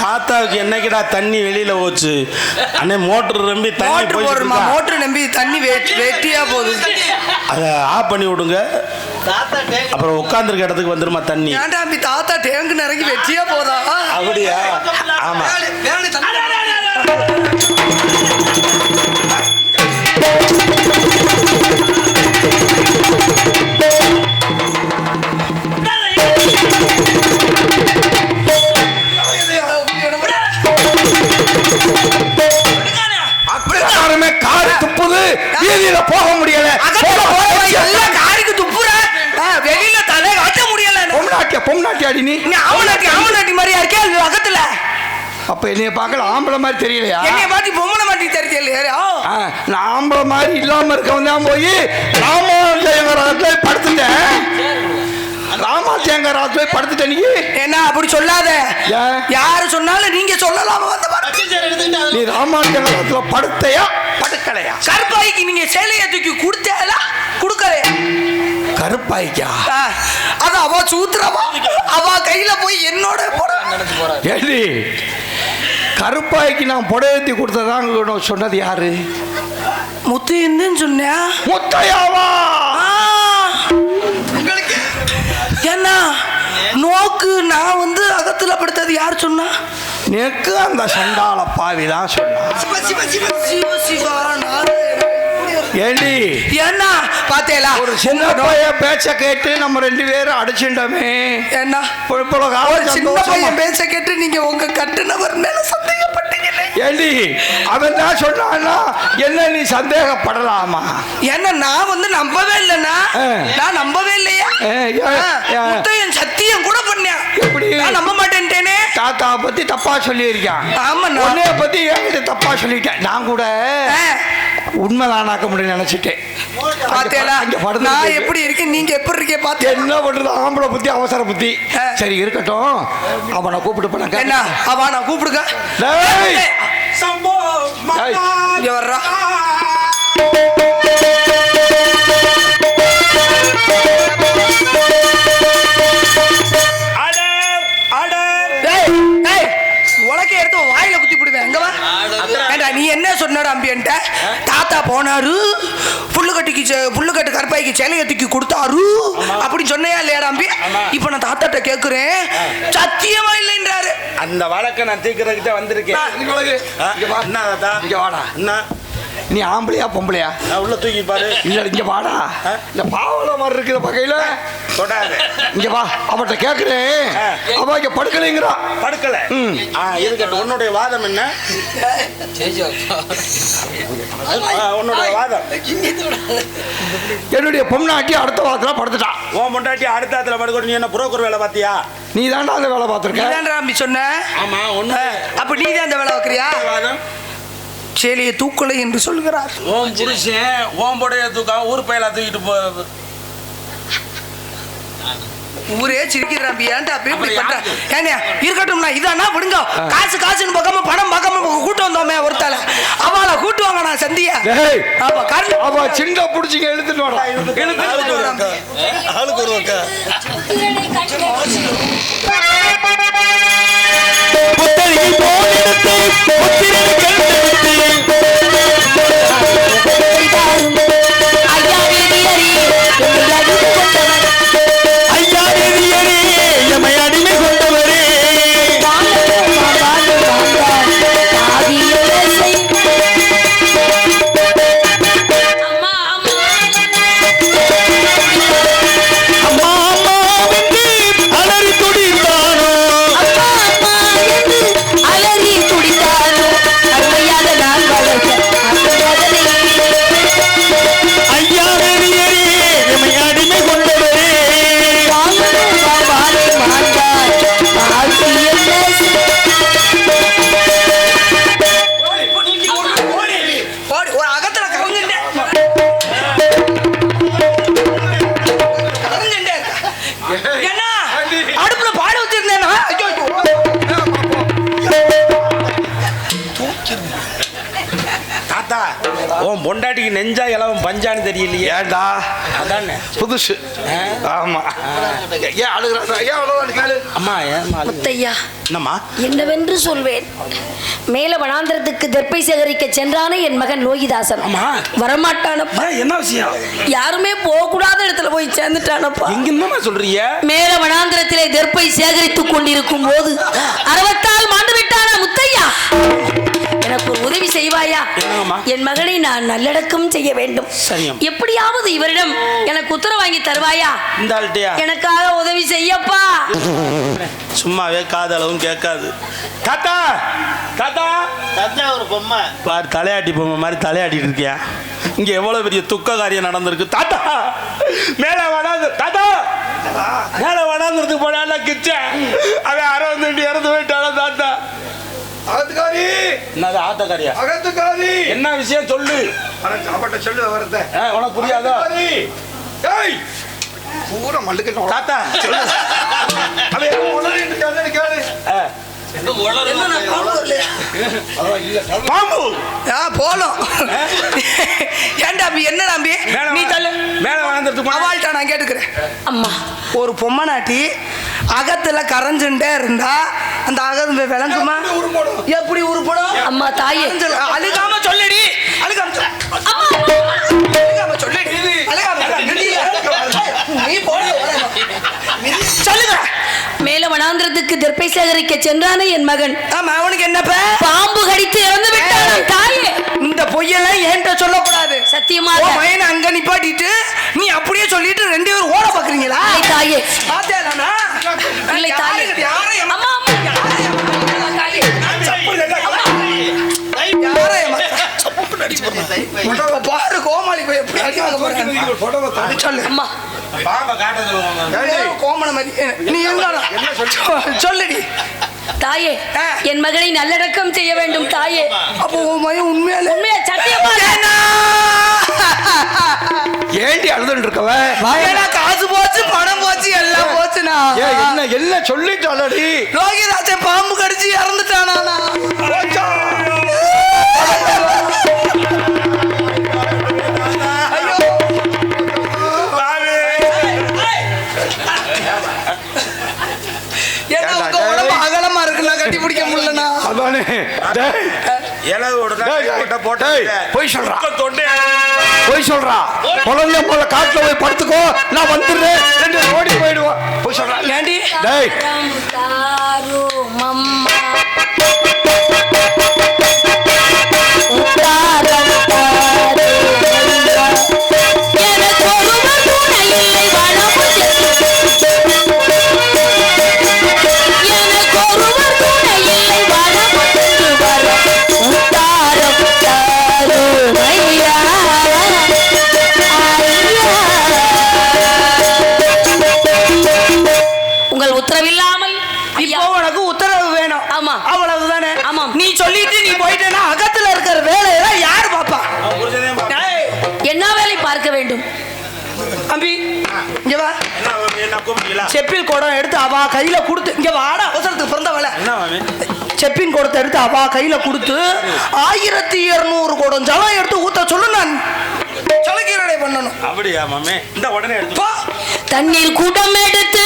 தாத்தாவுக்கு என்னைக்குடா தண்ணி வெளியில போச்சு? அண்ணே மோட்டர் நம்பி தண்ணி இருக்கா. மோட்டர் நம்பி தண்ணி வெட்டி வெட்டியா போகுது. அதை ஆஃப் பண்ணி விடுங்க. தாத்தா டேங்க் அப்புறம் உட்காந்துருக்க இடத்துக்கு வந்துருமா தண்ணி? ஏன்டா அம்பி தாத்தா டேங்க் நிறங்கி வெட்டியா போதா? அப்படியா? ஆமா. அப்படியே காரு துப்புது. வீதியில போக முடியல. எல்லாம் காரிக்கு துப்புற. வெளியில தலை காட்ட முடியல. பொம்நாட்டியா பொம்நாட்டியாடி நீ? நீ ஆமநாட்டி ஆமநாட்டி மாதிரியா இருக்கே அது அகத்துல. அப்ப என்னைய பார்க்கல ஆம்பளை மாதிரி தெரியலையா? என்னைய பாட்டி பொம்மனை மாட்டி தெரியல ஆ, நான் ஆம்பளை மாதிரி இல்லாம இருக்கவன் தான் போய் படுத்துட்டேன். ராமாஜயங்கராத்துல போய் படுத்துட்டேன் நீ? என்ன அப்படி சொல்லாத? யாரு சொன்னாலும் நீங்க சொல்லலாமா. நீ ராமாஜயங்கராத்துல படுத்தையா? படுக்கலையா? கருப்பாய்க்கு நீங்க சேலையை தூக்கி கொடுத்தேல? கொடுக்கலையா? கருப்பாய்க்கா? அது அவ சூத்திரவா அவ கையில போய் என்னோட போட ஏடி கருப்பாய்க்கு நான் புடவைத்தி கொடுத்ததாங்க சொன்னது யாரு? முத்து என்னன்னு சொன்னியா? முத்தையாவா? உங்களுக்கு? என்ன நோக்கு நான் வந்து அகத்துல படுத்தது யார் சொன்னா? நெக்கு அந்த சண்டாள பாவி தான் சொன்னான். ஏண்டி? என்ன பாத்தேலா ஒரு சின்ன பையன் பேச்ச கேட்டு நம்ம ரெண்டு பேரும் அடிச்சுட்டோமே. என்ன சின்ன. பையன் பேச்ச கேட்டு நீங்க உங்க கட்டுனவர் மேல சந்தேகப்பட்டீங்களே. ஏண்டி? அவன் தான் சொன்னான்னா என்ன நீ சந்தேகப்படலாமா? என்ன நான் வந்து நம்பவே இல்லைண்ணா. ஆ. நான் நம்பவே இல்லையா. முத்தையன் சத்தியம் கூட பண்ணேன். எப்படி? நம்ப மாட்டேன்ட்டேனே தாத்தாவை பத்தி தப்பா சொல்லியிருக்கான். ஆமாண்ணா. உன்னைய பத்தி என்கிட்ட தப்பா சொல்லிட்டேன்? நான் கூட. உண்மைதானாக்க முடியும் நினைச்சிட்டேன். நான். எப்படி இருக்கேன்? நீங்க எப்படி இருக்கே பாத்தே என்ன பண்றது? ஆம்பளை புத்தி அவசர புத்தி. சரி இருக்கட்டும். அவனை கூப்பிட்டு போனாக்க. என்ன? அவா நான் கூப்பிடுங்க. போனாரு. புல்லுக்கட்டிக்கு புல்லுக்கட்டு கருப்பாய்க்கு சேலையை தூக்கி கொடுத்தாரு. அப்படின்னு சொன்னையா இல்லையாடா அம்பி இப்ப நான் தாத்தாட்ட கேக்குறேன். சத்தியமா இல்லைன்றாரு. அந்த வழக்கை நான் தீர்க்கறதுக்கு தான் வந்திருக்கேன். என்ன தாத்தா. இங்க வாடா. என்ன நீ ஆம்பளையா பொம்பளையா? நான் உள்ள தூக்கி பாரு. இல்ல இங்க வாடா. ஆ? இந்த பாவல மாதிரி இருக்கிற பகையில தொடாத. இங்க வா அவட்ட கேக்குறேன். அவ இங்க படுக்கலைங்கிறா. படுக்கல. ம். ஆ இருக்கட்டும் உன்னுடைய வாதம் என்ன? ஆ, உன்னுடைய வாதம். என்னுடைய பொம்னாட்டி அடுத்த வாரத்துல படுத்துட்டா. உன் பொண்டாட்டி அடுத்த இடத்துல படுக்கணும். நீ என்ன புரோக்கர் வேலை பார்த்தியா? நீ தாண்டா அந்த வேலை பார்த்திருக்க. நீதான்டா அம்பி சொன்ன. ஆமா ஒண்ணு. அப்ப நீ தான் அந்த வேலை வைக்கிறியா வாதம். சேலையை தூக்கலை என்று சொல்கிறார். ஓம் புருஷன் ஓம் புடைய தூக்கம் ஊர் பயிலா தூக்கிட்டு போ. ஊரே சிரிக்கிறான் ஏன்டா அப்படி இப்படி பண்ற? ஏனே இருக்கட்டும்னா இதானா விடுங்க. காசு காசுன்னு பார்க்காம பணம் பார்க்காம கூட்டு வந்தோமே ஒருத்தால அவளை கூட்டு வாங்க நான் சந்தியா ஆமா கரு அவ சின்ன புடிச்சிங்க எழுத்துட்டு வாடா. ஆளுக்கு ஒரு. ஆளுக்கு பொண்டாட்டிக்கு நெஞ்சா இளவன் பஞ்சான்னு தெரியலையே. ஏன்டா? அதானே? புதுசு. ஆமா. ஏன் அழுகுறா ஏன் கேளு அம்மா அழுகுற? முத்தையா. என்னம்மா? என்னவென்று சொல்வேன்? மேல வனாந்திரத்துக்கு தெற்பை சேகரிக்க சென்றானே என் மகன் லோகிதாசன். அம்மா. வரமாட்டானப்பா. என்ன விஷயம்? யாருமே போக கூடாத இடத்துல போய் சேர்ந்துட்டானப்பா. எங்க என்னம்மா சொல்றீங்க? மேல வனாந்திரத்திலே தெற்பை சேகரித்துக் கொண்டிருக்கும் போது அறுபத்தால் மாண்டு விட்டானா முத்தையா? எனக்கு ஒரு உதவி செய்வாயா? என்னம்மா? என் மகனை நான் நல்லடக்கம் செய்ய வேண்டும். எப்படியாவது இவரிடம் எனக்கு உத்தரவு வாங்கி தருவாயா எனக்காக உதவி செய்யப்பா. சும்மாவே காதளவும் கேட்காது. தாத்தா! தாத்தா! தந்தா ஒரு பொம்மை. பார் தலையாட்டி பொம்மை மாதிரி தலையாட்டிட்டு இருக்கியா? இங்க எவ்வளவு பெரிய துக்க காரியம் நடந்திருக்கு. தாத்தா! மேல வடாந்து தாத்தா! மேல வடாந்துறதுக்கு போனால கிச்சன். அவன் அரை வந்து இறந்து போயிட்டான தாத்தா? அகத்துக்காரி! என்னது ஆத்தக்காரியா அகத்துக்காரி! என்ன விஷயம் சொல்லு? சாப்பாட்ட சொல்லு வரத உனக்கு புரியாதா? ஏய்! பூரா மல்லுக்கு தாத்தா. சொல்லு அவன் இருக்கான்னு கேளு பாம்பு ஆ போலாம் ஏன்டா அம்பி என்னடா அம்பி மேல நீ தள்ளு. மேல அவள்கிட்ட நான் கேட்டுக்கிறேன். அம்மா. ஒரு பொம்மை நாட்டி அகத்துல கரைஞ்சுட்டே இருந்தா அந்த அகத்து விளங்குமா? எப்படி உருப்படும்? அம்மா தாயே. அழுகாம சொல்லுடி. தெற்பை சேகரிக்க சென்றானே என் மகன். ஆமா அவனுக்கு என்னப்ப? பாம்பு கடித்து இறந்து விட்டானாம் தாயே. இந்த பொய்யெல்லாம் என்கிட்ட சொல்லக்கூடாது? சத்தியமாக. உன் மயனை அங்க நிப்பாட்டிட்டு நீ அப்படியே சொல்லிட்டு ரெண்டு பேரும் ஓட பாக்குறீங்களா தாயே. பாத்தேனா இல்லை தாயே. யாரையும் அம்மா பாரு கோமாளி போய் எப்படி அடி வாங்க போறாங்க சொல்லு அம்மா. பாம்பை காட்ட சொல்லுவாங்க ஏய், கோமண மாதிரி. நீ சொல்லுடி. தாயே ஆ. என் மகனை நல்லடக்கம் செய்ய வேண்டும் தாயே. அப்போ உன் மயம் உண்மையாலே? உண்மையா சத்தியமா? ஏண்டி அழுதுன்னு இருக்கவ? காசு போச்சு பணம் போச்சு எல்லாம் போச்சுண்ணா. ஏ என்ன என்ன சொல்லிட்டாலடி லோகிதாசன் பாம்பு கடிச்சு இறந்துட்டானா பிடிக்க முடியலண்ணா. அதானே. டேய். இலவு போட்டா போட்டா. பொய் சொல்றா. போய் சொல்றா. குழந்தைய போல காட்டுல போய் படுத்துக்கோ. நான் வந்துடுறேன். ஓடி போயிடுவோம் போய் சொல்றா. ஏண்டி? டேய். இங்க வாடா. அவசரத்துக்கு பிறந்த வேலை. என்ன மாமி? செப்பின் குடத்தை எடுத்து அவா கையில கொடுத்து ஆயிரத்தி இருநூறு குடம் ஜலம் எடுத்து ஊத்த சொல்லு நான். சலக்கீரடை பண்ணணும். அப்படியா மாமே? இந்த உடனே தண்ணீர் கூட்டம் எடுத்து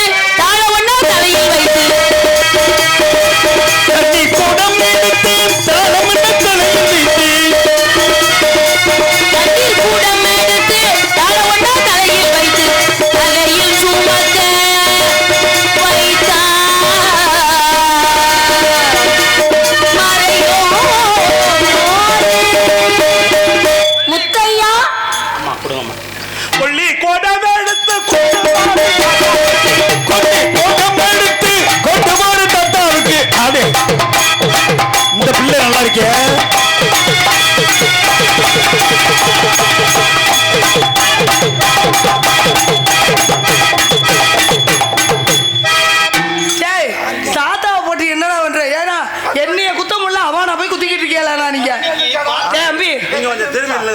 என்னைய குத்த முடியல அவனா போய் குத்திக்கிட்டு இருக்கியா நீங்க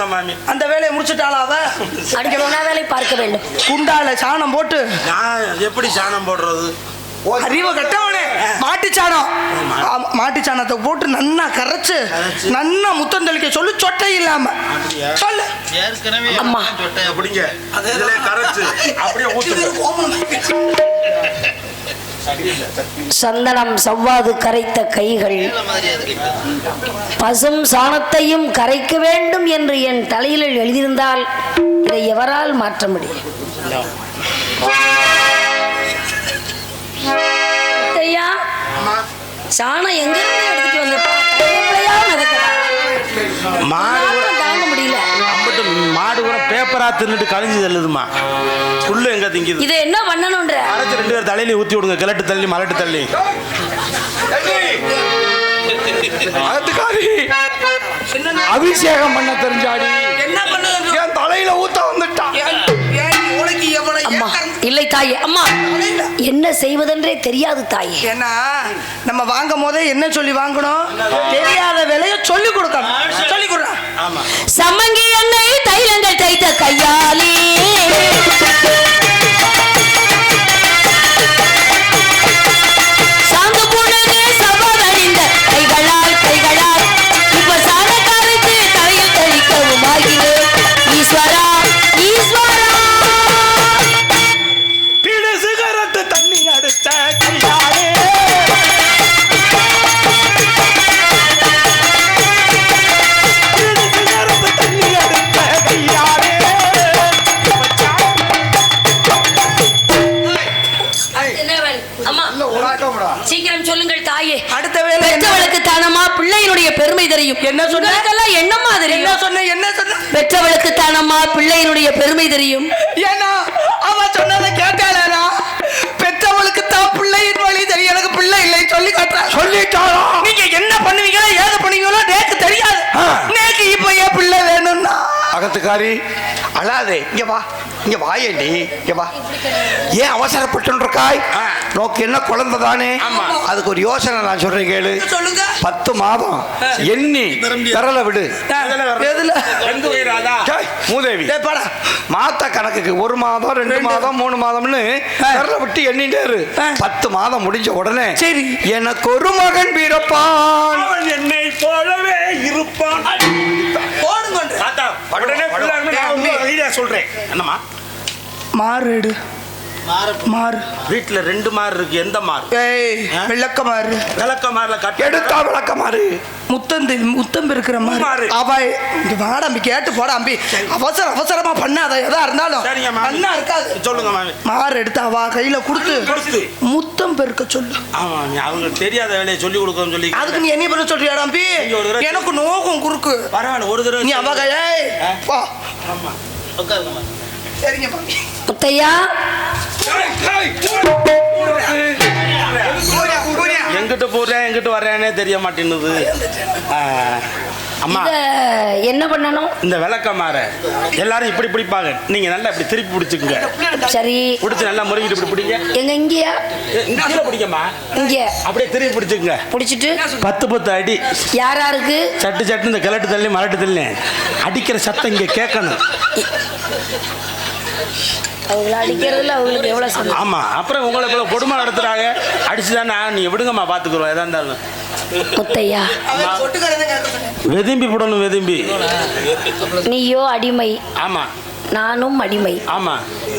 மாமி. அந்த வேலையை முடிச்சுட்டாளா அவ? அடுத்த என்ன வேலை பார்க்க வேண்டும். குண்டால சாணம் போட்டு. நான் எப்படி சாணம் போடுறது? அறிவு கட்டவனே. மாட்டுச்சாணம் ஆமா, மாட்டுச்சாணத்தை போட்டு நன்னா கரைச்சு நன்னா முத்தம் தெளிக்க சொல்லு சொட்டை இல்லாம. சொல்லு. அம்மா. சொட்டை அப்படிங்க. கரைச்சு அப்படியே சந்தனம் சவ்வாது கரைத்த கைகள். பசும் சாணத்தையும் கரைக்க வேண்டும் என்று என் தலையில் எழுதியிருந்தால் இதை எவரால் மாற்ற முடியும்? சாணம் எங்க இருந்து எடுத்துட்டு வந்திருப்பா பேப்பரா தின்னுட்டு கழிஞ்சு தள்ளுதுமா புல்லு எங்க திங்குது? இதை என்ன பண்ணணும்ன்ற? அரைச்சு ரெண்டு பேர் தலையில ஊத்தி விடுங்க. கிழட்டு தள்ளி மலட்டு தள்ளி. அபிஷேகம் பண்ண தெரிஞ்சாடி. என்ன பண்ணுது? என் தலையில ஊத்த வந்துட்டான் இல்லை தாயே அம்மா? என்ன செய்வதென்றே தெரியாது தாயே. ஏன்னா நம்ம வாங்கும் போதே என்ன சொல்லி வாங்கணும்? தெரியாத விலைய சொல்லி கொடுக்கணும். சொல்லி கொடுறேன் ஆமா சம்மங்கி எண்ணெய் தைலங்கள் தைத்த கையாலே. அகத்துக்காரி அழாதே. இங்க வா. இங்க வாயேண்டி. இங்க வா. ஏன் அவசரப்பட்டுருக்காய்? நோக்கு என்ன குழந்தை தானே? அதுக்கு ஒரு யோசனை நான் சொல்றேன் கேளு. சொல்லுங்க. பத்து மாதம். எண்ணி விரல விடு. எதுல மூதேவி. மாத்த கணக்குக்கு ஒரு மாதம் ரெண்டு மாதம் மூணு மாதம்னு விரல விட்டு எண்ணிட்டே இரு. ஆ. பத்து மாதம் முடிஞ்ச உடனே சரி. எனக்கு ஒரு மகன் பிறப்பான். என்னை போலவே இருப்பான். உடனே சொல்றேன். என்னம்மா? மாறு மாற மாறு. வீட்டுல ரெண்டு மாறு இருக்கு. எந்த மாறு? ஏய் ஆ? விளக்க மாறு. விளக்க மாறுல கட்டி எடுத்தா விளக்கமாறு முத்தம் தெ- முத்தம் இருக்கிற மாறு. அவ இங்க வாடா அம்பி கேட்டு போடா அம்பி. அவசர அவசரமா பண்ணாத. எதா இருந்தாலும். அண்ணா இருக்காது. சொல்லுங்க மாமி. மாறு எடுத்து அவ கையில கொடுத்து. முத்தம் பெருக்க சொல்லு. ஆமா நீ அவங்களுக்கு தெரியாத வேலையை சொல்லி கொடுக்கணும்னு சொல்லி அதுக்கு நீ என்ன பண்ண சொல்றியாடா அம்பி? எனக்கு நோக்கம் குறுக்கு. பரவாயில்ல ஒரு தடவை நீ அவ கையை ஆமா உட்காருங்கம்மா சரிங்க பாப்பி முத்தையா எங்கிட்ட போறேன் எங்கிட்ட வர்றேனே தெரிய மாட்டேன்னுது. அம்மா. என்ன பண்ணணும்? இந்த விளக்க மாற. எல்லாரும் இப்படி பிடிப்பாங்க. நீங்க நல்லா இப்படி திருப்பி பிடிச்சுக்குங்க. சரி. பிடிச்சு நல்லா முறுகிட்டு இப்படி பிடிங்க. எங்க இங்கேயா? இங்க கீழே பிடிக்கம்மா இங்க. அப்படியே திருப்பி பிடிச்சுக்குங்க. புடிச்சிட்டு? பத்து பத்து அடி. யார் யாருக்கு? சட்டு சட்டு இந்த கிழட்டு தள்ளி மலட்டு தள்ளி. அடிக்கிற சத்தம் இங்க கேட்கணும். அவங்கள அடிக்கிறதுல அவங்களுக்கு எவ்வளவு சந்தோஷம்? ஆமா அப்புறம் உங்களை இப்போ கொடுமை நடத்துறாங்க. அடிச்சுதானே நீங்க விடுங்கம்மா பாத்துக்கிறோம் எதா இருந்தாலும். முத்தையா. வெதும்பி போடணும் வெதும்பி. நீயோ அடிமை. ஆமா. நானும் அடிமை. ஆமா.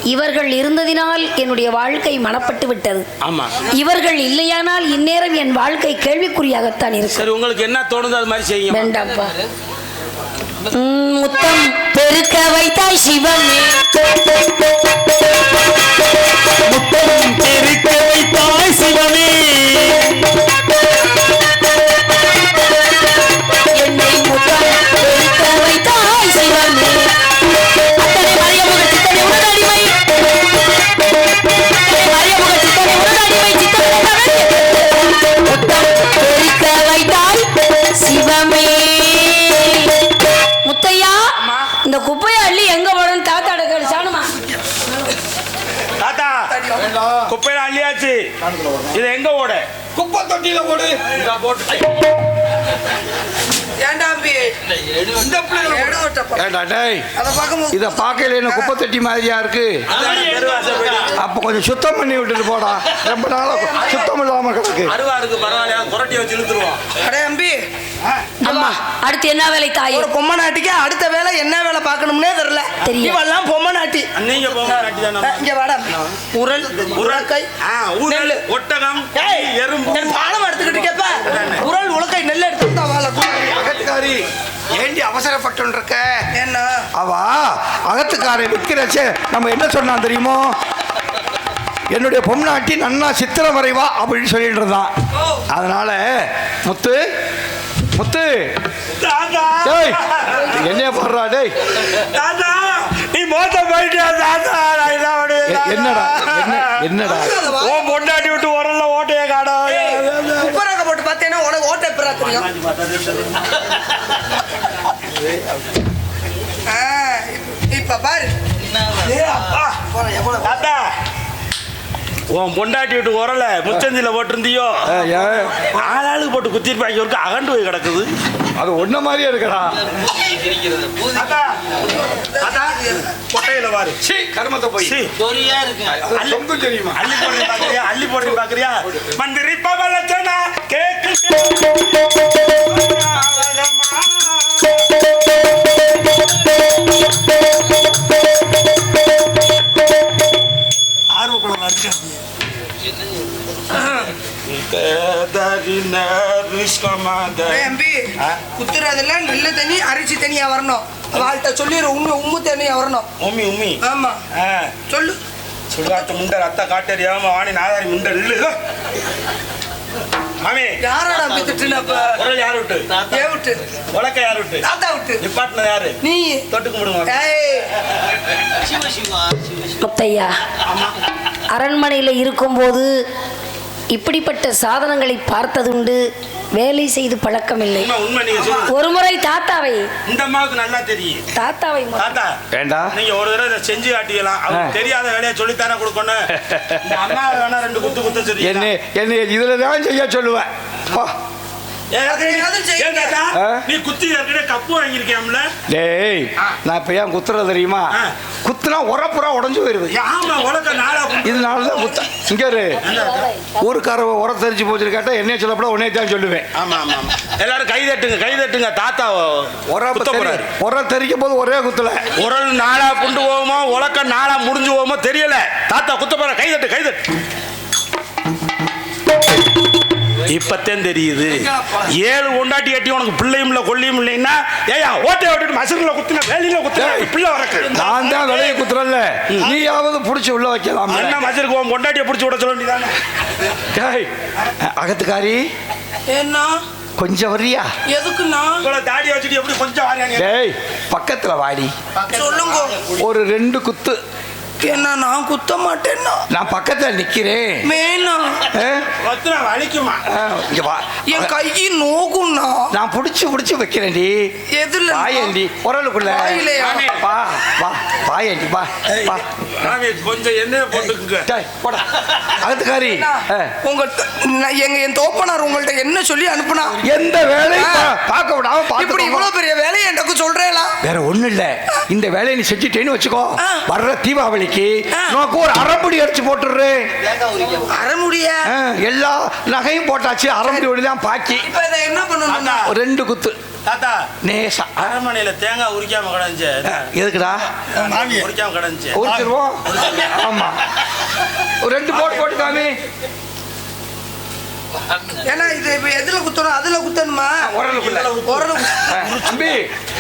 இவர்கள் இருந்ததினால் என்னுடைய வாழ்க்கை மனப்பட்டு விட்டது. ஆமா. இவர்கள் இல்லையானால் இந்நேரம் என் வாழ்க்கை கேள்விக்குறியாகத்தான் இருக்கும். சரி உங்களுக்கு என்ன தோணுதோ அது மாதிரி செய்யுங்க வேண்டாம்ப்பா. முத்தம் பெருக்க வைத்தாய் சிவமே. முத்தம் பெருக்க வைத்தாய் சிவமே. Dale. அள்ளியாச்சு இது எங்க ஓட? குப்பை தொட்டியில பார்க்கும்போது இதை என்ன குப்பை தொட்டி மாதிரியா இருக்கு? அப்போ கொஞ்சம் சுத்தம் பண்ணி விட்டுட்டு போடா. ரொம்ப நாளா சுத்தம் இல்லாம கிடக்கு. அம்பி. அடுத்து என்ன வேலை தாயே? ஒரு பொம்மை நாட்டிக்கு அடுத்த வேலை என்ன வேலை பார்க்கணும்னே தெரியல. தெரியும். இவெல்லாம் பொம்மை நாட்டி. நீங்க போங்க நாட்டி தானே? இங்க வாடா. உரல் உரக்கை ஆ, நெல்லு. ஒட்டகம் ஏய், எறும்பு. பாலம் எடுத்துக்கிட்டு கேப்ப உரல் உலக்கை நெல் எடுத்து வாழ அகத்துக்காரி ஏண்டி அவசரப்பட்டு இருக்க? என்ன? அவா அகத்துக்காரை விற்கிறச்சே நம்ம என்ன சொன்னான் தெரியுமோ? என்னுடைய பொம்னாட்டி நன்னா சித்திரம் வரைவா அப்படின்னு சொல்லிட்டு இருந்தான். அதனால முத்து முத்து. என்னைய போடுறா டேய். தாத்தா நீ மோத்த போயிட்டியா தாத்தா? நான் என்னடா? என்ன என்னடா? ஓ பொண்டாட்டி விட்டு உரல்ல ஓட்டைய காடம் உப்பராக போட்டு பார்த்தேன்னா உனக்கு ஓட்ட எப்பரா தெரியும்? ஆ, இப்ப பாரு. தாத்தா. உன் பொண்டாட்டி விட்டு உரல முச்சந்தில போட்டிருந்தியோ? ஆளாளுக்கு போட்டு குத்திருப்பாங்க ஒரு அகண்டு போய் கிடக்குது. அது ஒன்ன மாதிரியே இருக்கடா. கொட்டையில வாரு. சீ கருமத்தை போய். சீ, சொரியா சொந்தம் தெரியுமா? அள்ளி போட்டு பாக்குறியா? அள்ளி போட்டு பாக்குறியா? மந்திரி பவலச்சனா கேக்கு அம்பி குத்துறதுல நல்ல தண்ணி அரிசி தனியா வரணும். வாழ்கிட்ட சொல்லிடு உண்மை உம்மு தனியா வரணும். உம்மி உம்மி. ஆமா. ஆ, சொல்லு. சுடுகாட்டு முண்டை ரத்த காட்டறியாம வாணி நாதாரி முண்டை இல்லு மாமி. யாரோட அம்பி திட்டுனப்ப? உரல் யார் விட்டு? ஏ விட்டு? உலக்க யார் விட்டு? தாத்தா விட்டு. நிப்பாட்டின யாரு? நீ. தொட்டு கும்பிடுங்க ஏய். சிவ சிவா சிவ சிவா முத்தையா அரண்மனையில் இருக்கும்போது இப்படிப்பட்ட சாதனங்களை பார்த்ததுண்டு வேலை செய்து நீங்க சொல்லுங்க. ஒரு முறை தாத்தாவை. இந்த அம்மாவுக்கு நல்லா தெரியும். தாத்தாவை தாத்தா வேண்டா நீங்க ஒரு தடவை இதை செஞ்சு காட்டிக்கலாம். அவருக்கு தெரியாத வேலையை சொல்லித்தானே கொடுக்கணும். இந்த அம்மா வேணா ரெண்டு குத்து குத்த சரி என்ன என்ன இதுல தான் செய்ய சொல்லுவேன். நீ குத்தி ஏற்கனவே கப்பு வாங்கியிருக்கியாம்ல டேய் நான் இப்ப ஏன் குத்துறது தெரியுமா. குத்துனா உரப்புறா உடஞ்சு போயிருது. ஆமா உலக நாளா இதனால தான் குத்த. இங்க இரு. ஊருக்கார உர தெரிஞ்சு போச்சு கேட்டா என்னைய சொல்லப்பட உடனே தான் சொல்லுவேன். ஆமா ஆமா எல்லாரும் கை தட்டுங்க கை தட்டுங்க தாத்தா உர குத்த போறாரு. உர தெரிக்கும் போது ஒரே குத்துல. உரல் நாளா புண்டு போவோமோ உலக்க நாளா முடிஞ்சு போவோமோ தெரியல. தாத்தா குத்த போற கை தட்டு கை தட்டு. இப்பத்தான் தெரியுது. ஏழு கொண்டாட்டி கட்டி உனக்கு பிள்ளையும் இல்லை கொல்லியும் இல்லைன்னா ஏயா ஓட்டையை விட்டுட்டு மசூரில் குத்துன வேலையில குத்துன பிள்ளை வரக்கு. நான் தான் விலையை குத்துறல்ல நீயாவது புடிச்சு உள்ள வைக்கலாம் அண்ணா மசருக்கு உன் கொண்டாட்டியை பிடிச்சி விட சொல்ல வேண்டியதானே? டேய் அகத்துக்காரி. என்ன கொஞ்சம் வரியா எதுக்குண்ணா? தாடி வச்சுட்டு எப்படி கொஞ்சம் வாரியா? டேய் பக்கத்துல வாடி. சொல்லுங்க. ஒரு ரெண்டு குத்து. என்ன நான் குத்த மாட்டேன்னா. நான் பக்கத்துல நிக்கிறேன்? குத்துனா வலிக்குமா? ஆ, இங்க வா. என் கை நோகும்ண்ணா நான் புடிச்சு புடிச்சு வைக்கிறேன்டி எதுல வாயண்டி உரலுக்குள்ள வாயிலையா? வா வா வாயண்டி வா வா சாமி, கொஞ்சம் எண்ணெய் போட்டுக்குங்க. டேய், போடா. அகத்துக்காரி. ஆ. உங்க நான் எங்க என் தோப்பனார் உங்கள்ட்ட என்ன சொல்லி அனுப்புனா? எந்த வேலையும் பார்க்க விடாம இப்படி பார்த்து இவ்வளவு பெரிய வேலையை எனக்கு சொல்றேலா வேற ஒண்ணும் இல்ல. இந்த வேலையை நீ செஞ்சுட்டேன்னு வச்சுக்கோ. வர்ற தீபாவளிக்கு ஆ. உனக்கு ஒரு அரைப்படி அடிச்சு போட்டுடுறேன் தேங்காய் உரிக்க அற முடிய ஆ, எல்லா நகையும் போட்டாச்சு ஒளி தான் பாக்கி. இப்ப இதை என்ன பண்ணணும்னா? ஒரு ரெண்டு குத்து. தாத்தா. நேசா. அரண்மனையில தேங்காய் உரிக்காம கிடந்துச்சு. எதுக்குடா? உரிக்காம கிடந்துச்சு. உரிச்சிருவோம் ஆமா. ஒரு ரெண்டு போட்டு போட்டு காமி ஏன்னா இது இப்ப எதுல குத்தணும் அதுல குத்தணுமா? உரலுக்குள்ள உரல தம்பி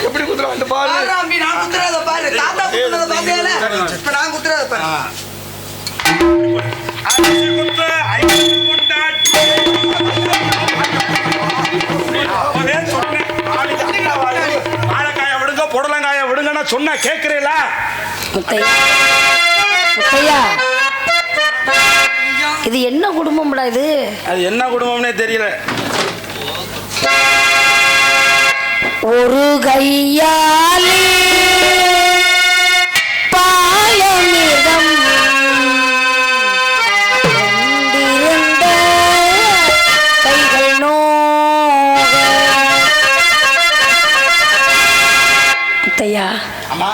எப்படி குத்துற வந்து பாரு. அம்பி நான் குத்துறத பாரு. தாத்தா குத்துறத பாத்தியால இப்ப நான் குத்துறத பாரு. வாழைக்காயை விடுங்க புடலங்காயை விடுங்கன்னா சொன்னா கேக்குறீங்களா? முத்தையா. முத்தையா. இது என்ன குடும்பம்டா இது? அது என்ன குடும்பம்னே தெரியல. ஒரு கையாலே பாயமிதம் கொண்டிருந்த கைகள் அத்தையா ஆமா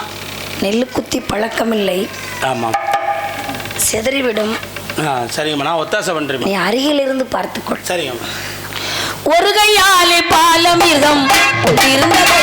நெல்லு குத்தி பழக்கமில்லை. ஆமாம். செதறிவிடும். சரிங்கம்மா. நான் ஒத்தாசை பண்ணுறேன் நீ அருகில் இருந்து பார்த்துக்கொள். சரிங்கம்மா. ஒரு கையாலே பாலமிர்தம் இருந்த கைகள்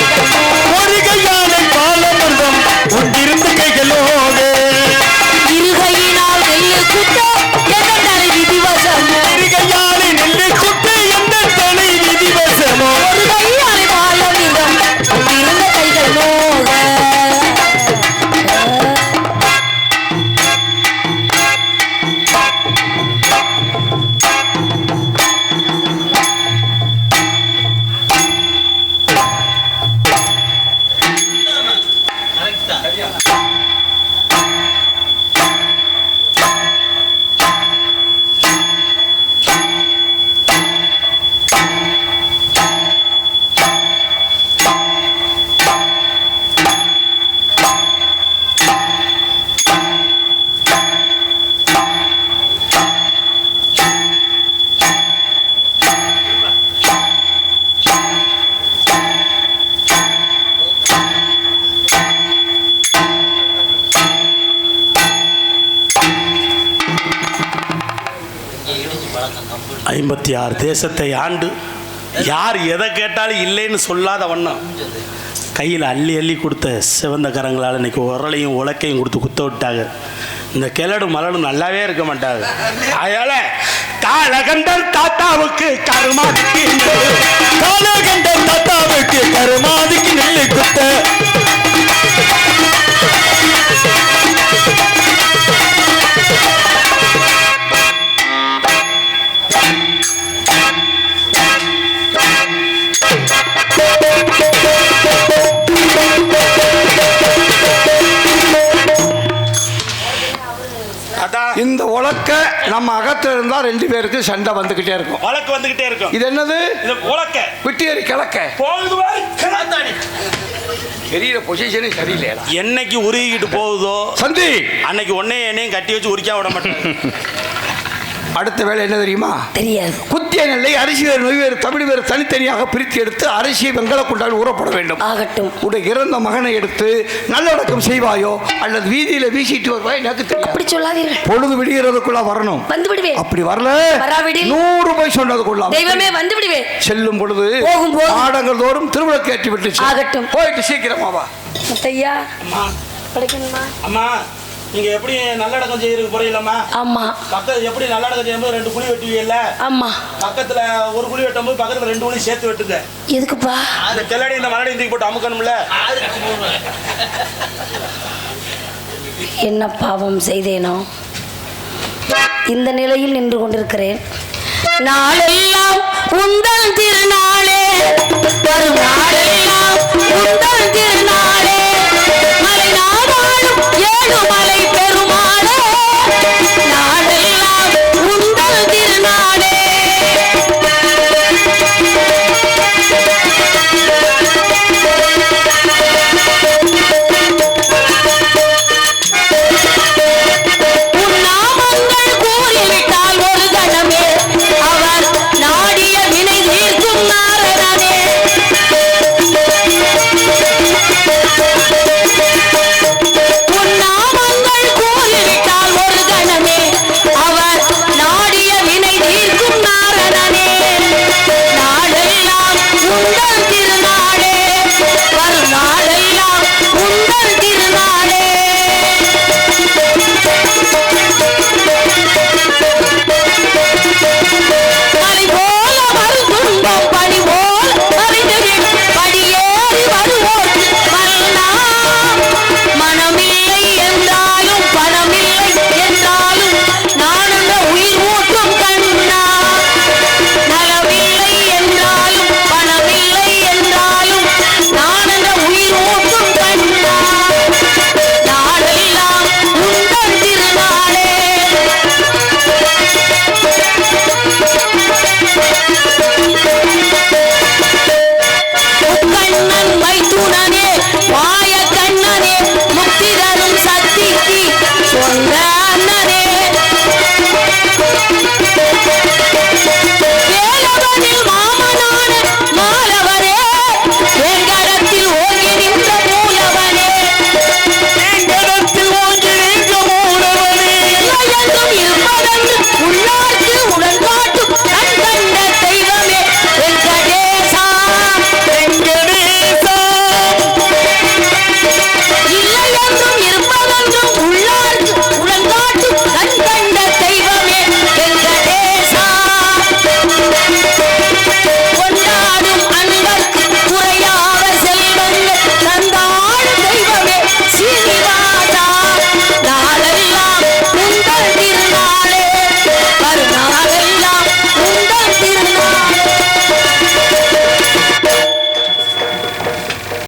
இருபத்தி ஆறு தேசத்தை ஆண்டு யார் எதை கேட்டாலும் இல்லைன்னு சொல்லாத வண்ணம். கையில் அள்ளி அள்ளி கொடுத்த சிவந்த கரங்களால் இன்னைக்கு உரலையும் உலக்கையும் கொடுத்து குத்த விட்டாங்க. இந்த கிழடு மலடும் நல்லாவே இருக்க மாட்டாங்க. அதனால காலகண்டர் தாத்தாவுக்கு கருமாதிக்கு காலகண்ட தாத்தாவுக்கு கருமாதிக்கு நெல்லு குத்த. பேருக்கு சண்டை வந்துகிட்டே இருக்கும். வழக்கு வந்துகிட்டே இருக்கும். இது என்னது? இது உலக்க. விட்டியரி கிழக்க. போகுது பாரு. தெரியல பொசிஷனே சரியில்லையா என்னைக்கு உருகிக்கிட்டு போகுதோ சந்தி! அன்னைக்கு ஒன்னே என்னையும் கட்டி வச்சு உரிக்கா விட மாட்டேன் அடுத்த வேலை என்ன தெரியுமா? தெரியாது. குத்திய நெல்லை அரிசி வேறு நொய் வேறு தமிழ் வேறு தனித்தனியாக பிரித்து எடுத்து அரிசியை வெங்கல குண்டால் ஊறப்பட வேண்டும். ஆகட்டும். உடைய இறந்த மகனை எடுத்து நல்லடக்கம் செய்வாயோ? அல்லது வீதியில வீசிட்டு வருவாய் எனக்கு தெரியும் அப்படி சொல்லாதீர்கள். பொழுது விடுகிறதுக்குள்ள வரணும். வந்து விடுவேன். அப்படி வரல. நூறு ரூபாய் சொன்னதுக்குள்ள தெய்வமே வந்து விடுவேன். செல்லும் பொழுது போகும்போது மாடங்கள் தோறும் திருவிளக்கு ஏற்றி விட்டுச்சு ஆகட்டும். போயிட்டு சீக்கிரமா வா. முத்தையா. அம்மா. அம்மா. நீங்க எப்படி நல்லடக்கம் செய்யறதுக்கு புரியலமா ஆமா. பக்கத்து எப்படி நல்லடக்கம் செய்யும்போது ரெண்டு குழி வெட்டுவீங்கல்ல? ஆமா. பக்கத்துல ஒரு குழி வெட்டும் போது பக்கத்துல ரெண்டு குழி சேர்த்து வெட்டுங்க. எதுக்குப்பா? அந்த கிளடி இந்த மலடி தூக்கி போட்டு அமுக்கணும்ல? என்ன பாவம் செய்தேனோ? இந்த நிலையில் நின்று கொண்டிருக்கிறேன். நாளெல்லாம் உந்தல் திருநாளே. வரும் நாளெல்லாம் உந்தல் திருநாளே. மலை நாடாளும் ஏழு மலை